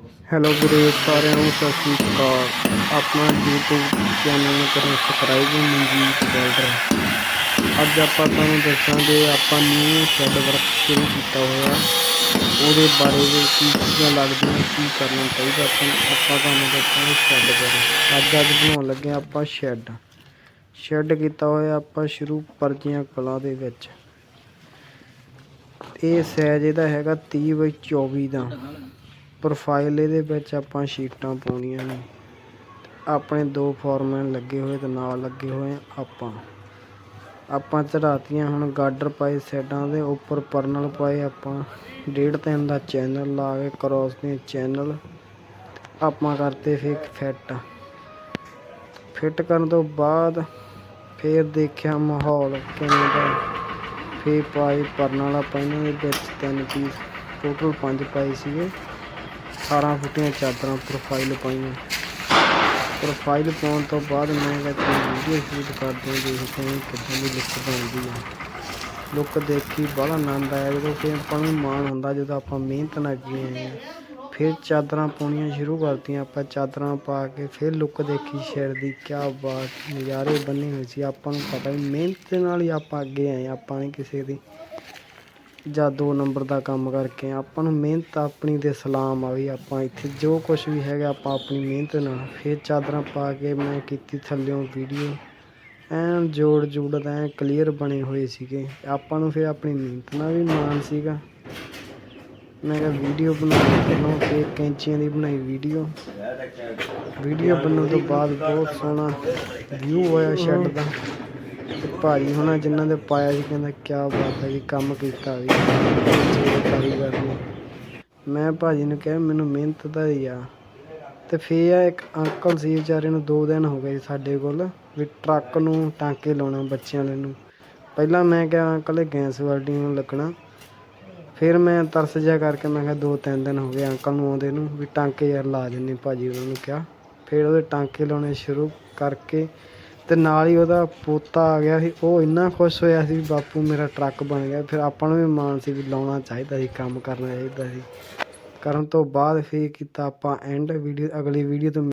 Hello ਵੀਰੇ, ਸਾਰਿਆਂ ਨੂੰ ਸਤਿ ਸ਼੍ਰੀ ਅਕਾਲ। ਆਪਣਾ YouTube ਚੈਨਲ ਨੂੰ ਕਰੋ ਸਬਸਕ੍ਰਾਈਬ ਮਨਜੀਤ ਬਿਲਡਰ ਅੱਜ ਆਪਾਂ ਤੁਹਾਨੂੰ ਦੱਸਾਂਗੇ, ਆਪਾਂ ਨਿਊ ਸ਼ੈੱਡ ਵਰਕ ਸ਼ੁਰੂ ਕੀਤਾ ਹੋਇਆ। ਉਹਦੇ ਬਾਰੇ ਵਿੱਚ ਕੀ ਚੀਜ਼ਾਂ ਲੱਗਦੀਆਂ, ਕੀ ਕਰਨਾ ਚਾਹੀਦਾ, ਆਪਾਂ ਆਪਾਂ ਤੁਹਾਨੂੰ ਦੱਸਾਂਗੇ ਸ਼ੈੱਡ ਬਾਰੇ। ਅੱਜ ਅੱਜ ਬਣਾਉਣ ਲੱਗੇ ਹਾਂ ਆਪਾਂ ਸ਼ੈੱਡ ਸ਼ੈੱਡ ਕੀਤਾ ਹੋਇਆ ਆਪਾਂ ਸ਼ੁਰੂ ਪਰਜੀਆਂ ਕਲਾ ਦੇ ਵਿੱਚ। ਇਹ ਸਾਈਜ਼ ਇਹਦਾ ਹੈਗਾ 30 ਬਾਈ 24 ਦਾ। ਪ੍ਰੋਫਾਈਲ ਇਹਦੇ ਵਿੱਚ ਆਪਾਂ ਸ਼ੀਟਾਂ ਪਾਉਣੀਆਂ ਨੇ। ਆਪਣੇ ਦੋ ਫੋਰਮੈਨ ਲੱਗੇ ਹੋਏ ਤੇ ਨਾਲ ਲੱਗੇ ਹੋਏ ਆਪਾਂ। ਆਪਾਂ ਚੜਾਤੀਆਂ ਹੁਣ ਗਾਡਰ ਪਾਏ ਸਾਈਡਾਂ ਦੇ, ਉੱਪਰ ਪਰਨਲ ਪਾਏ ਆਪਾਂ। ਡੇਢ ਤਿੰਨ ਦਾ ਚੈਨਲ ਲਾ ਕੇ ਕ੍ਰੋਸ ਦੇ ਚੈਨਲ ਆਪਾਂ ਕਰਤੇ ਫਿਰ ਫਿੱਟ ਫਿੱਟ ਕਰਨ ਤੋਂ ਬਾਅਦ ਫਿਰ ਦੇਖਿਆ ਮਾਹੌਲ ਕਿਵੇਂ ਦਾ। ਫਿਰ ਪਾਏ ਪਰਨਲ ਆਪਾਂ ਇਹਨਾਂ ਦੇ ਵਿੱਚ ਤਿੰਨ ਪੀਸ ਟੋਟਲ ਪੰਜ ਪਾਏ ਸੀਗੇ। 18 ਫੁੱਟੀਆਂ ਚਾਦਰਾਂ ਪ੍ਰੋਫਾਈਲ ਪਾਈਆਂ। ਪ੍ਰੋਫਾਈਲ ਪਾਉਣ ਤੋਂ ਬਾਅਦ ਮੈਂ ਇੱਥੇ ਵੀਡੀਓ ਸ਼ੂਟ ਕਰਦੇ ਹਾਂ ਦੇਖਦੇ ਹਾਂ ਕਿੱਦਾਂ ਦੀ ਲੁੱਕ ਬਣਦੀ ਆ? ਲੁੱਕ ਦੇਖੀ, ਬੜਾ ਆਨੰਦ ਆਇਆ। ਜਦੋਂ ਕਿ ਆਪਾਂ ਨੂੰ ਮਾਣ ਹੁੰਦਾ, ਜਦੋਂ ਆਪਾਂ ਮਿਹਨਤ ਨਾਲ ਅੱਗੇ ਆਏ ਹਾਂ। ਫਿਰ ਚਾਦਰਾਂ ਪਾਉਣੀਆਂ ਸ਼ੁਰੂ ਕਰਤੀਆਂ। ਆਪਾਂ ਚਾਦਰਾਂ ਪਾ ਕੇ ਫਿਰ ਲੁੱਕ ਦੇਖੀ ਸ਼ੇਰ ਦੀ। ਕਿਆ ਬਾਤ, ਨਜ਼ਾਰੇ ਬੰਨੇ ਹੋਏ ਸੀ। ਆਪਾਂ ਨੂੰ ਪਤਾ ਵੀ ਮਿਹਨਤ ਨਾਲ ਹੀ ਆਪਾਂ ਅੱਗੇ ਆਏ ਆਪਾਂ ਨੇ ਕਿਸੇ ਦੀ ਜਾਂ ਦੋ ਨੰਬਰ ਦਾ ਕੰਮ ਕਰਕੇ ਆਪਾਂ ਨੂੰ ਮਿਹਨਤ ਆਪਣੀ ਦੇ ਸਲਾਮ ਆ ਵੀ ਆਪਾਂ ਇੱਥੇ ਜੋ ਕੁਝ ਵੀ ਹੈਗਾ ਆਪਾਂ ਆਪਣੀ ਮਿਹਨਤ ਨਾਲ ਫਿਰ ਚਾਦਰਾਂ ਪਾ ਕੇ ਮੈਂ ਕੀਤੀ ਥੱਲਿਓਂ ਵੀਡੀਓ ਐਨ ਜੋੜ ਜੂੜ ਐਨ ਕਲੀਅਰ ਬਣੇ ਹੋਏ ਸੀਗੇ। ਆਪਾਂ ਨੂੰ ਫਿਰ ਆਪਣੀ ਮਿਹਨਤ ਨਾਲ ਵੀ ਮਾਣ ਸੀਗਾ। ਮੈਂ ਕਿਹਾ ਵੀਡੀਓ ਬਣਾਉਣੀ ਪਹਿਲਾਂ ਫਿਰ ਕੈਂਚੀਆਂ ਦੀ ਬਣਾਈ ਵੀਡੀਓ ਵੀਡੀਓ ਬਣਨ ਤੋਂ ਬਾਅਦ ਬਹੁਤ ਸੋਹਣਾ ਵਿਊ ਹੋਇਆ ਸ਼ੈੱਡ ਦਾ। ਤੇ ਭਾਜੀ ਹੁਣਾਂ ਜਿਨ੍ਹਾਂ ਦੇ ਪਾਇਆ ਸੀ ਕਹਿੰਦਾ ਕਿਆ ਬਾਤ ਹੈ ਜੀ, ਕੰਮ ਕੀਤਾ ਵੀ। ਕਾਰੀਗਰ ਨੇ ਮੈਂ ਭਾਜੀ ਨੂੰ ਕਿਹਾ ਮੈਨੂੰ ਮਿਹਨਤ ਦਾ ਹੀ ਆ। ਤੇ ਫੇਰ ਆ ਇੱਕ ਅੰਕਲ ਸੀ ਵਿਚਾਰੇ ਨੂੰ ਦੋ ਦਿਨ ਹੋ ਗਏ ਸਾਡੇ ਕੋਲ ਵੀ ਟਰੱਕ ਨੂੰ ਟਾਂਕੇ ਲਾਉਣਾ ਬੱਚਿਆਂ ਵਾਲੇ ਨੂੰ। ਪਹਿਲਾਂ ਮੈਂ ਕਿਹਾ ਅੰਕਲ ਇਹ ਗੈਸ ਵੈਲਡਿੰਗ ਨੂੰ ਲੱਗਣਾ। ਫਿਰ ਮੈਂ ਤਰਸ ਜਿਹਾ ਕਰਕੇ ਮੈਂ ਕਿਹਾ ਦੋ ਤਿੰਨ ਦਿਨ ਹੋ ਗਏ ਅੰਕਲ ਨੂੰ ਆਉਂਦੇ ਨੂੰ ਵੀ ਟਾਂਕੇ ਯਾਰ ਲਾ ਦਿੰਨੇ ਭਾਜੀ ਉਹਨਾਂ ਨੂੰ ਕਿਹਾ। ਫਿਰ ਉਹਦੇ ਟਾਂਕੇ ਲਾਉਣੇ ਸ਼ੁਰੂ ਕਰਕੇ ਤੇ ਨਾਲ ਹੀ ਉਹਦਾ ਪੋਤਾ ਆ ਗਿਆ ਸੀ, ਉਹ ਇੰਨਾ ਖੁਸ਼ ਹੋਇਆ ਸੀ ਵੀ ਬਾਪੂ ਮੇਰਾ ਟਰੱਕ ਬਣ ਗਿਆ, ਫਿਰ ਆਪਾਂ ਨੂੰ ਵੀ ਮਾਣ ਸੀ ਵੀ ਲਾਉਣਾ ਚਾਹੀਦਾ ਸੀ, ਕੰਮ ਕਰਨਾ ਚਾਹੀਦਾ ਸੀ। ਕਰਨ ਤੋਂ ਬਾਅਦ ਫਿਰ ਕੀਤਾ ਆਪਾਂ ਐਂਡ ਵੀਡੀਓ ਅਗਲੀ ਵੀਡੀਓ ਤੋਂ